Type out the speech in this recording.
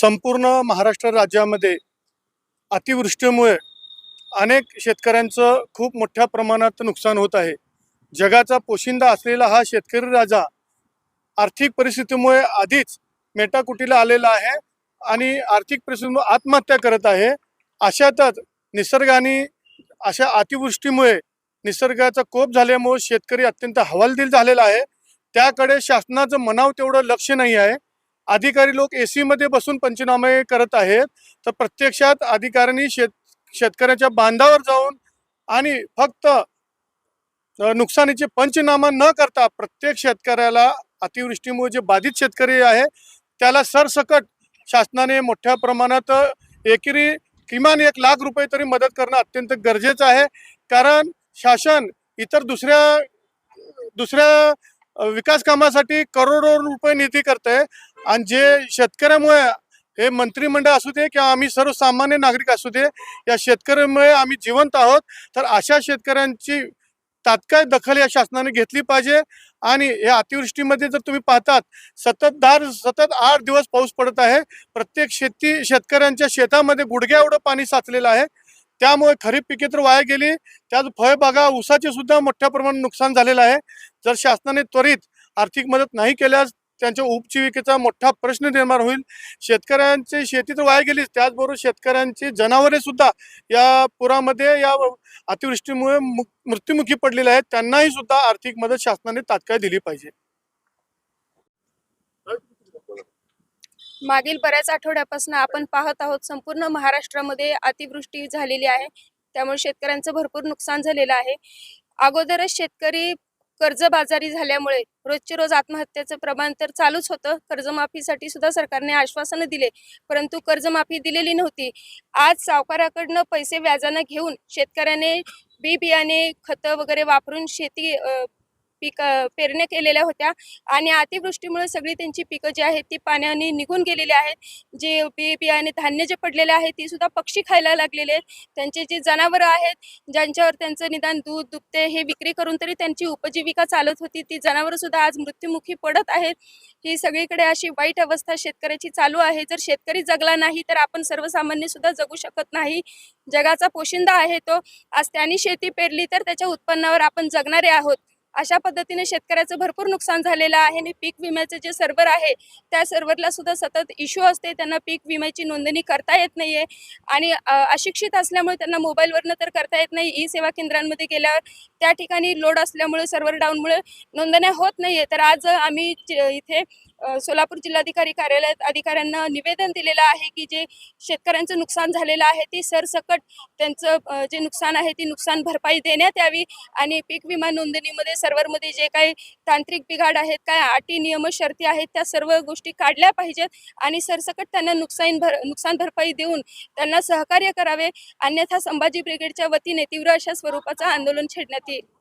संपूर्ण महाराष्ट्र राज्यामध्ये अतिवृष्टीमुळे अनेक शेतकऱ्यांचं खूप मोठ्या प्रमाणात नुकसान होत आहे. जगाचा पोशिंदा असलेला हा शेतकरी राजा आर्थिक परिस्थितीमुळे आधीच मेटाकुटीला आलेला आहे आणि आर्थिक परिस्थितीमुळे आत्महत्या करत आहे. अशातच निसर्गाने अशा अतिवृष्टीमुळे निसर्गाचा कोप झाल्यामुळे शेतकरी अत्यंत हवालदिल झालेला आहे. त्याकडे शासनाचं म्हणावं तेवढं लक्ष नाही आहे. अधिकारी लोक ए सीमध्ये बसून पंचनामे करत आहेत. तर प्रत्यक्षात अधिकाऱ्यांनी शेत शेतकऱ्याच्या बांधावर जाऊन आणि फक्त नुकसानीचे पंचनामा न करता प्रत्येक शेतकऱ्याला अतिवृष्टीमुळे जे बाधित शेतकरी आहे त्याला सरसकट शासनाने मोठ्या प्रमाणात एकेरी किमान एक लाख रुपये तरी मदत करणं अत्यंत गरजेचं आहे. कारण शासन इतर दुसऱ्या दुसऱ्या विकास कामासाठी करोडो रुपये निधी करते आणि जे शेतकऱ्यामुळे हे मंत्रिमंडळ असू दे किंवा आम्ही सर्वसामान्य नागरिक असू दे या शेतकऱ्यामुळे आम्ही जिवंत आहोत तर अशा शेतकऱ्यांची तात्काळ दखल या शासनाने घेतली पाहिजे. आणि या अतिवृष्टीमध्ये जर तुम्ही पाहतात सततधार सतत आठ दिवस पाऊस पडत आहे. प्रत्येक शेती शेतकऱ्यांच्या शेतामध्ये गुडघ्या एवढं पाणी साचलेलं आहे. त्यामुळे खरीप पिके तर वाया गेली. त्याच फळबागा ऊसाचे सुद्धा मोठ्या प्रमाणात नुकसान झालेलं आहे. जर शासनाने त्वरित आर्थिक मदत नाही केल्यास त्यांच्या उपजीविकेचा मोठा प्रश्न निर्माण होईल. शेतकऱ्यांची शेती तर वाया गेलीच. त्याचबरोबर शेतकऱ्यांची जनावरे सुद्धा या पुरामध्ये या अतिवृष्टीमुळे मु- मृत्युमुखी पडलेले आहेत. त्यांनाही सुद्धा आर्थिक मदत शासनाने तात्काळ दिली पाहिजे. मागील बऱ्याच आठवड्यापासून आपण पाहत आहोत संपूर्ण महाराष्ट्रामध्ये अतिवृष्टी झालेली आहे. त्यामुळे शेतकऱ्यांचं भरपूर नुकसान झालेलं आहे. अगोदरच शेतकरी कर्जबाजारी झाल्यामुळे रोजचे रोज आत्महत्याचं प्रमाण तर चालूच होतं. कर्जमाफीसाठी सुद्धा सरकारने आश्वासनं दिले. परंतु कर्जमाफी दिलेली नव्हती. आज सावकाराकडनं पैसे व्याजानं घेऊन शेतकऱ्याने बी बियाणे खतं वगैरे वापरून शेती पीक पेरण्या केलेल्या होत्या आणि अतिवृष्टीमुळे सगळी त्यांची पिकं जी आहेत ती पाण्याने निघून गेलेली आहेत. जे बी बियाणे धान्य जे पडलेले आहे ती सुद्धा पक्षी खायला लागलेले आहेत. त्यांचे जे जनावरं आहेत ज्यांच्यावर त्यांचं निदान दूध दुभते हे विक्री करून तरी त्यांची उपजीविका चालत होती. ती जनावरं सुद्धा आज मृत्युमुखी पडत आहेत. ही सगळीकडे अशी वाईट अवस्था शेतकऱ्याची चालू आहे. जर शेतकरी जगला नाही तर आपण सर्वसामान्य सुद्धा जगू शकत नाही. जगाचा पोशिंदा आहे तो. आज त्यांनी शेती पेरली तर त्याच्या उत्पन्नावर आपण जगणारे आहोत. अशा पद्धतीने शेतकऱ्याचं भरपूर नुकसान झालेलं आहे आणि पीक विम्याचं जे सर्व्हर आहे त्या सर्व्हरला सुद्धा सतत इश्यू असते. त्यांना पीक विम्याची नोंदणी करता येत नाहीये. आणि अशिक्षित असल्यामुळे त्यांना मोबाईलवरनं तर करता येत नाही. ई सेवा केंद्रांमध्ये गेल्यावर त्या ठिकाणी लोड असल्यामुळे सर्व्हर डाऊनमुळे नोंदण्या होत नाहीये. तर आज आम्ही इथे सोलापूर जिल्हाधिकारी कार्यालयात अधिकाऱ्यांना निवेदन दिलेलं आहे की जे शेतकऱ्यांचं नुकसान झालेलं आहे ती सरसकट त्यांचं जे नुकसान आहे ती नुकसान भरपाई देण्यात यावी आणि पीक विमा नोंदणीमध्ये सर्व्हरमध्ये जे काही तांत्रिक बिघाड आहेत काय अटी नियम शर्ती आहेत त्या सर्व गोष्टी काढल्या पाहिजेत आणि सरसकट त्यांना नुकसान भर नुकसान भरपाई देऊन त्यांना सहकार्य करावे. अन्यथा संभाजी ब्रिगेडच्या वतीने तीव्र अशा स्वरूपाचं आंदोलन छेडण्यात येईल.